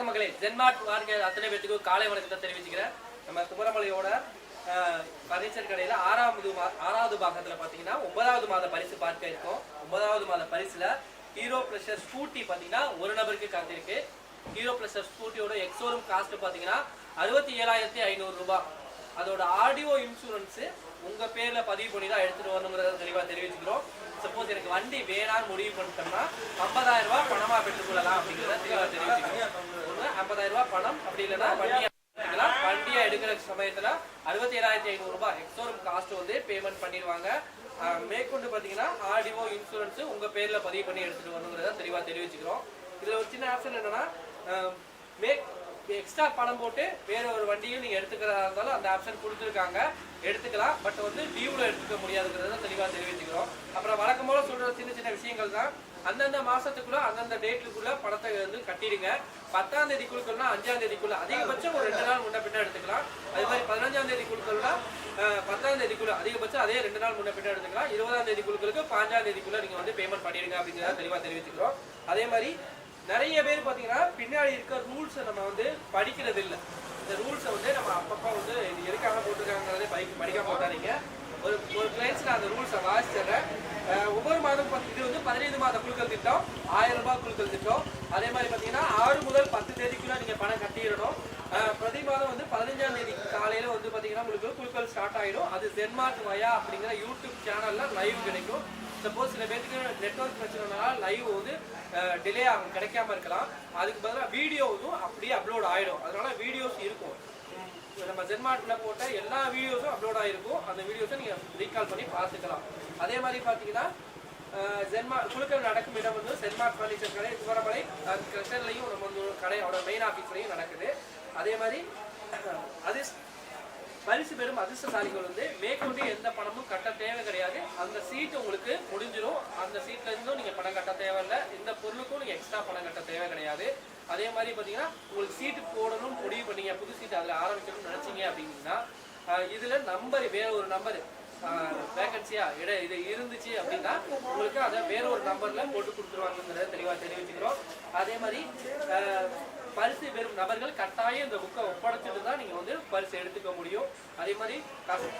வணக்கம் மக்களே. ஜென்மார்ட் வார்க்க அத்தனை பேத்துக்கும் காலை வணக்கத்தை தெரிவிச்சுக்கிறேன். நம்ம குமரமலையோட பர்னிச்சர் கடையில் ஆறாவது மா ஆறாவது பாகத்தில் பார்த்தீங்கன்னா ஒன்பதாவது மாத பரிசு பார்க்க இருக்கோம். ஒன்பதாவது மாத பரிசில் ஹீரோ ப்ளஷர் ஸ்கூட்டி பார்த்தீங்கன்னா ஒரு நபருக்கு காத்திருக்கு. ஹீரோ ப்ளஷர் ஸ்கூட்டியோட எக்ஸோரூம் காஸ்ட் பார்த்தீங்கன்னா அறுபத்தி ஏழாயிரத்தி ஐநூறு ரூபாய் அதோட ஆடியோ இன்சூரன்ஸு உங்கள் பேரில் பதிவு பண்ணி தான் எடுத்துகிட்டு வரணுங்கிறத தெளிவாக தெரிவிச்சுக்கிறோம். சப்போஸ் எனக்கு வண்டி வேணான்னு முடிவு பண்ணிட்டோம்னா ஐம்பதாயிரம் ரூபாய் பணமாக பெற்றுக்கொள்ளலாம் அப்படிங்கிறத தெளிவாக தெரிவிச்சுக்கிறோம். ஐம்பதாயிரம் ரூபாய் பணம். அப்படி இல்லைன்னா வண்டியை வண்டியை எடுக்கிற சமயத்துல அறுபத்தி ஏழாயிரத்தி ஐநூறு ரூபாய் எக்ஸோரூம் காஸ்ட் வந்து பேமெண்ட் பண்ணிடுவாங்க. மேற்கொண்டு பாத்தீங்கன்னா ஆர்டிஓ இன்சூரன்ஸ் உங்க பேர்ல பதிவு பண்ணி எடுத்துட்டு வரணுங்கிறத தெளிவா தெரிவிச்சுக்கிறோம். இதுல ஒரு சின்ன ஆப்ஷன் என்னன்னா மேக் எக்ஸ்ட்ரா பணம் போட்டு வேற ஒரு வண்டியும் நீங்க எடுத்துக்கிறதா இருந்தாலும் அந்த ஆப்ஷன் கொடுத்துருக்காங்க. எடுத்துக்கலாம். பட் வந்து டியூல எடுத்துக்க முடியாதுங்கிறத தெளிவா தெரிவிச்சுக்கிறோம். அப்புறம் வழக்கம் போல சொல்ற சின்ன சின்ன விஷயங்கள் தான் அந்தந்த மாசத்துக்குள்ள அந்தந்த டேட்டுக்குள்ள பணத்தை வந்து கட்டிடுங்க. பத்தாம் தேதி குழுக்கள்னா அஞ்சாம் தேதிக்குள்ள. அதிகபட்சம் ஒரு ரெண்டு நாள் முன்ன பின்ன எடுத்துக்கலாம். அதே மாதிரி பதினஞ்சாம் தேதி குழுக்கள்னா பத்தாம் தேதிக்குள்ள அதிகபட்சம் அதே ரெண்டு நாள் முன்ன பின்ன எடுத்துக்கலாம். இருபதாம் தேதி குழுக்களுக்கு பாஞ்சாம் தேதிக்குள்ள நீங்க வந்து பேமெண்ட் பண்ணிடுங்க அப்படிங்கிறத தெளிவா தெரிவிச்சுக்கிறோம். அதே மாதிரி நிறைய பேர் பாத்தீங்கன்னா பின்னாடி இருக்க ரூல்ஸை நம்ம வந்து படிக்கிறது இல்லை இந்த ரூல்ஸை வந்து நம்ம அப்பப்போ வந்து இது எதுக்காக போட்டிருக்காங்கிறதே படிக்க படிக்க போட்டாதீங்க ஒரு ஒரு கிளைண்ட்ஸ் நான் அந்த ரூல்ஸை வாசிச்சிடுறேன். ஒவ்வொரு மாதம் இது வந்து பதினைந்து மாத குழுக்கள் திட்டம் ஆயிரம் ரூபாய் குழுக்கள் திட்டம். அதே மாதிரி பார்த்தீங்கன்னா ஆறு முதல் பத்து தேதிக்குள்ள நீங்க பணம் கட்டிடணும். பிரதி மாதம் வந்து பதினஞ்சாம் தேதி காலையில வந்து பாத்தீங்கன்னா உங்களுக்கு குழுக்கள் ஸ்டார்ட் ஆயிடும். அது ஜென்மார்ட் வயா அப்படிங்கிற யூடியூப் சேனல்ல லைவ் கிடைக்கும். சப்போஸ் சில பேருக்கு நெட்ஒர்க் பிரச்சனைனால லைவ் வந்து டிலே ஆகும் கிடைக்காம இருக்கலாம். அதுக்கு பதிலாக வீடியோவும் அப்படியே அப்லோட் ஆயிடும். அதனால வீடியோஸ் இருக்கும். நம்ம ஜென்மார்ட்ல போட்ட எல்லா வீடியோஸும் அப்லோட் ஆயிருக்கும். அந்த வீடியோஸை நீங்க ரீகால் பண்ணி பார்த்துக்கலாம். அதே மாதிரி பாத்தீங்கன்னா ஜென்மா குழுக்கள் நடக்கும் இடம் வந்து சென்மார்ட் ஃபர்னிச்சர் கடை குமரமலை கிருஷ்ணன்லையும் நம்ம வந்து ஒரு அவரோட மெயின் ஆஃபீஸ்லையும் நடக்குது. அதே மாதிரி அது பரிசு பெறும் அதிர்ஷ்டசாலிகள் வந்து மேற்கொண்டு எந்த பணமும் கட்ட தேவை கிடையாது. அந்த சீட் உங்களுக்கு முடிஞ்சிடும் அந்த சீட்ல இருந்தும் நீங்க பணம் கட்ட தேவையில்லை. இந்த பொருளுக்கும் நீங்க எக்ஸ்ட்ரா பணம் கட்ட தேவை கிடையாது. அதே மாதிரி பாத்தீங்கன்னா உங்களுக்கு சீட்டு போடணும் முடிவு பண்ணீங்க புது சீட் அதுல ஆரம்பிக்கணும்னு நினைச்சீங்க அப்படின்னா இதில் இதுல நம்பர் வேற ஒரு நம்பர் வேகன்சியா இட இது இருந்துச்சு அப்படின்னா உங்களுக்கு அதை வேற ஒரு நம்பர்ல போட்டு கொடுத்துருவாங்கிறத தெளிவா தெரிவிச்சுக்கிறோம். அதே மாதிரி ஆஹ் பரிசு பெறும் நபர்கள் கட்டாயம் இந்த புக்கை ஒப்படைச்சிட்டு தான் நீங்க வந்து பரிசு எடுத்துக்க முடியும். அதே மாதிரி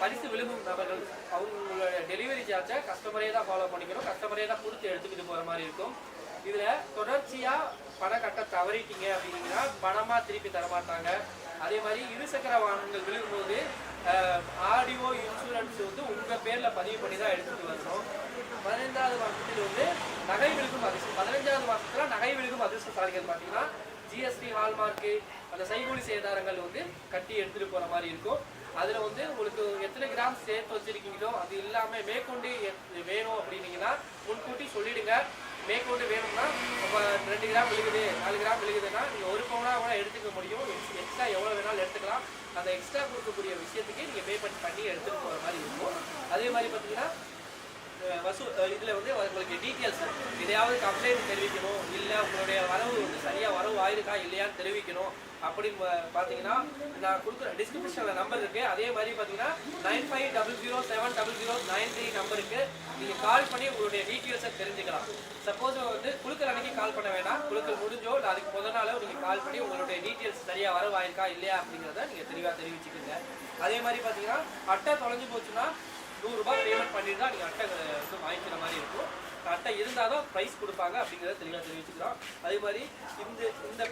பரிசு விழுங்கும் நபர்கள் அவங்களோட டெலிவரி சார்ஜை கஸ்டமரே தான் ஃபாலோ பண்ணிக்கணும். கஸ்டமரே தான் கொடுத்து எடுத்துக்கிட்டு போற மாதிரி இருக்கும். இதுல தொடர்ச்சியா பணம் கட்ட தவறிட்டீங்க அப்படின்னா பணமா திருப்பி தரமாட்டாங்க. அதே மாதிரி இருசக்கர வாகனங்கள் விழுகும்போது ஆடியோ இன்சூரன்ஸ் வந்து உங்க பேர்ல பதிவு பண்ணி தான் எடுத்துட்டு வரணும் பதினைந்தாவது மாசத்தில் வந்து நகை விழுக்கும் அதிர்ஷ்டம் பதினஞ்சாவது மாசத்துல நகை விழுகும் அதிர்ஷ்டசாலிகள் பாத்தீங்கன்னா ஜிஎஸ்டி ஹால்மார்க்கு அந்த சைகூலி சேதாரங்கள் வந்து கட்டி எடுத்துட்டு போற மாதிரி இருக்கும். அதுல வந்து உங்களுக்கு எத்தனை கிராம் சேர்த்து வச்சிருக்கீங்களோ அது இல்லாம மேற்கொண்டு வேணும் அப்படின்னீங்கன்னா முன்கூட்டி சொல்லிடுங்க. மேற்கொண்டு வேணும்னா இப்போ ரெண்டு கிராம் விழுகுது நாலு கிராம் விழுகுதுன்னா நீங்கள் ஒரு பவுனாக கூட எடுத்துக்க முடியும். எக்ஸ்ட்ரா எவ்வளோ வேணாலும் எடுத்துக்கலாம். அந்த எக்ஸ்ட்ரா கொடுக்கக்கூடிய விஷயத்துக்கு நீங்கள் பே பண்ணி பண்ணி எடுத்துகிட்டு போகிற மாதிரி இருக்கும். அதே மாதிரி பார்த்தீங்கன்னா வசூ இதில் வந்து உங்களுக்கு டீட்டெயில்ஸ் எதையாவது கம்ப்ளைண்ட் தெரிவிக்கணும். இல்லை உங்களுடைய வரவு வந்து சரியாக வரவு ஆயிருக்கா இல்லையான்னு தெரிவிக்கணும். அப்படின்னு பார்த்தீங்கன்னா நான் கொடுக்குற டிஸ்கிரிப்ஷனில் நம்பர் இருக்குது அதே மாதிரி பார்த்தீங்கன்னா nine five double zero seven double zero nine three நம்பருக்கு நீங்க கால் பண்ணி உங்களுடைய டீட்டெயில்ஸை தெரிஞ்சுக்கலாம். சப்போஸ் வந்து குழுக்கள் அன்னைக்கு கால் பண்ண வேண்டாம். குழுக்கள் முடிஞ்சோ இல்லை அதுக்கு முதல் நாளோ நீங்க கால் பண்ணி உங்களுடைய டீட்டெயில்ஸ் சரியா வரவாயிருக்கா இல்லையா அப்படிங்கிறத நீங்க தெளிவா தெரிவிச்சுக்கோங்க. அதே மாதிரி பாத்தீங்கன்னா அட்டை தொலைஞ்சு போச்சுன்னா நூறுரூபா பேமெண்ட் பண்ணிட்டு தான் நீங்கள் அட்டை வந்து வாங்கிக்கிற மாதிரி இருக்கும் அட்டை இருந்தால் தான் ப்ரைஸ் கொடுப்பாங்க அப்படிங்கிறத தெளிவாக தெரிவிச்சுக்கிறோம். அதே மாதிரி இந்த இந்த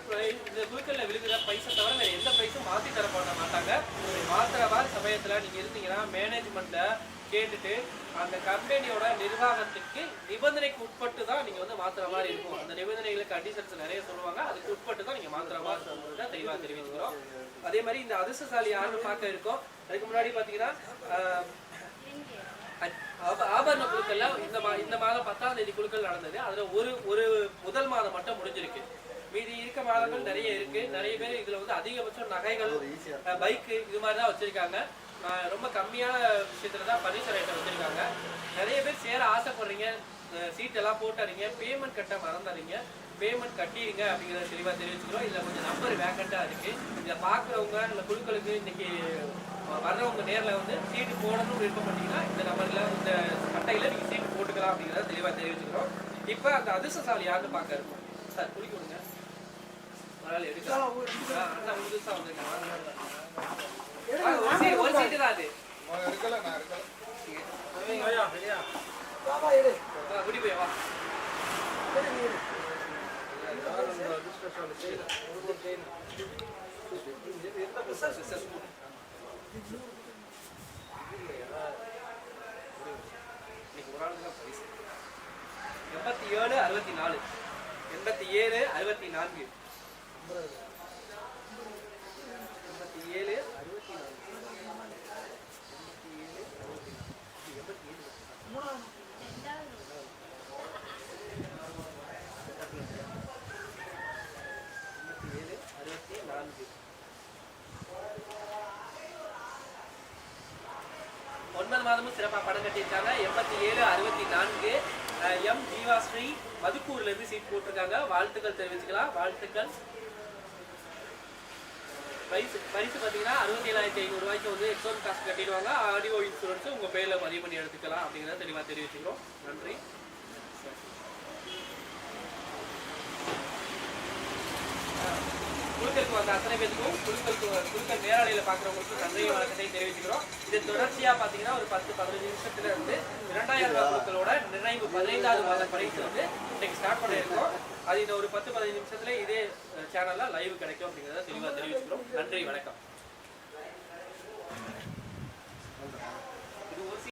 இந்த குழுக்களில் விழுகிற ப்ரைஸை தவிர வேறு எந்த ப்ரைஸும் மாற்றி தர பண்ண மாட்டாங்க மாத்திர சமயத்தில் நீங்கள் இருந்தீங்கன்னா மேனேஜ்மெண்ட்டில் கேட்டுட்டு அந்த கம்பெனியோட நிர்வாகத்துக்கு நிபந்தனைக்கு உட்பட்டு தான் நீங்கள் வந்து மாத்திர மாதிரி இருக்கும். அந்த நிபந்தனைகளுக்கு கண்டிஷன்ஸ் நிறைய சொல்லுவாங்க. அதுக்கு உட்பட்டு தான் நீங்கள் மாத்திர மாதிரி தெளிவாக தெரிவிச்சுக்கிறோம். அதே மாதிரி இந்த அதிர்ஷ்டசாலி யாருன்னு பார்க்க இருக்கோம். அதுக்கு முன்னாடி பார்த்தீங்கன்னா ஆபரண குழுக்கள்ல இந்த மா இந்த மாதம் பத்தாம் தேதி குழுக்கள் நடந்தது. அதுல ஒரு ஒரு முதல் மாதம் மட்டும் முடிஞ்சிருக்கு. மீதி இருக்க மாதங்கள் நிறைய இருக்கு. நிறைய பேர் இதுல வந்து அதிகபட்சம் நகைகள் பைக்கு இது மாதிரி தான் வச்சிருக்காங்க. ரொம்ப கம்மியான விஷயத்துல தான் பர்னிச்சர் ஐட்டம் வச்சிருக்காங்க. நிறைய பேர் சேர ஆசைப்படுறீங்க. சீட் எல்லாம் போட்டுறீங்க. பேமெண்ட் கட்ட மறந்துறீங்க. பேமெண்ட் கட்டிடுங்க அப்படிங்கிறத தெளிவா தெரிவிச்சுக்கிறோம். இதுல கொஞ்சம் நம்பர் வேக்கண்டா இருக்கு. இதை பாக்குறவங்க இல்ல குழுக்களுக்கு இன்னைக்கு வர்றவங்க நேர்ல வந்து சீட்டு போடணும்னு விருப்பப்பட்டீங்கன்னா இந்த நம்பர்ல இந்த கட்டையில நீங்க சீட்டு போட்டுக்கலாம் அப்படிங்கிறத தெளிவா தெரிவிச்சுக்கிறோம். இப்ப அந்த அதிர்ஷ்டசாலி யாருன்னு பார்க்க இருக்கோம். சார் குளிக்க விடுங்க பரவாயில்ல எடுக்கலாம். ஆ, அண்ணா புதுசா வந்திருக்காங்க ஒரு சீட் ஒரு சீட்டு தான் அது. குடி போய் வா இன்னைக்கு ஒரு ஆளுக்கு தான் பரிசு. எண்பத்தி ஏழு அறுபத்தி நாலு. எண்பத்தி ஏழு அறுபத்தி நான்கு எண்பத்தி ஏழு அறுபத்தி நான்கு எண்பத்தி ஏழு அறுபத்தி நான்கு எண்பத்தி ஏழு எண்பத்தி ஏழு அறுபத்தி நான்கு ஒன்பது மாதமும் சிறப்பாக படம் கட்டியிருக்காங்க. எண்பத்தி ஏழு அறுபத்தி நான்கு எம் ஜீவாஸ்ரீ மதுக்கூர்லேருந்து சீட் போட்டிருக்காங்க. வாழ்த்துக்கள் தெரிவிச்சுக்கலாம். வாழ்த்துக்கள். பரிசு பரிசு பார்த்தீங்கன்னா அறுபத்தி ஏழாயிரத்தி ஐநூறுரூவாய்க்கு வந்து எக்ஸோன் காசு கட்டிடுவாங்க. ஆடியோ இன்சூரன்ஸ் உங்கள் பேரில் பதிவு பண்ணி எடுத்துக்கலாம் அப்படிங்கிறத தெளிவாக தெரிவிச்சுக்கிறோம். நன்றி. குழுக்களுக்கு வந்த அத்தனை பேருக்கும் குழுக்களுக்கு குழுக்கள் மேலாளையில் பார்க்குறவங்களுக்கும் நன்றியை வழக்கத்தை தெரிவிச்சுக்கிறோம். இது தொடர்ச்சியாக பார்த்தீங்கன்னா ஒரு பத்து பதினஞ்சு நிமிஷத்துல இருந்து இரண்டாயிரம் ரூபாய் குழுக்களோட நிறைவு பதினைந்தாவது மாத பரிசு வந்து இன்னைக்கு ஸ்டார்ட் பண்ணியிருக்கோம். அது இந்த ஒரு பத்து பதினஞ்சு நிமிஷத்துல இதே சேனல்ல லைவ் கிடைக்கும் அப்படிங்கிறத தெளிவாக தெரிவிச்சுக்கிறோம். நன்றி வணக்கம்.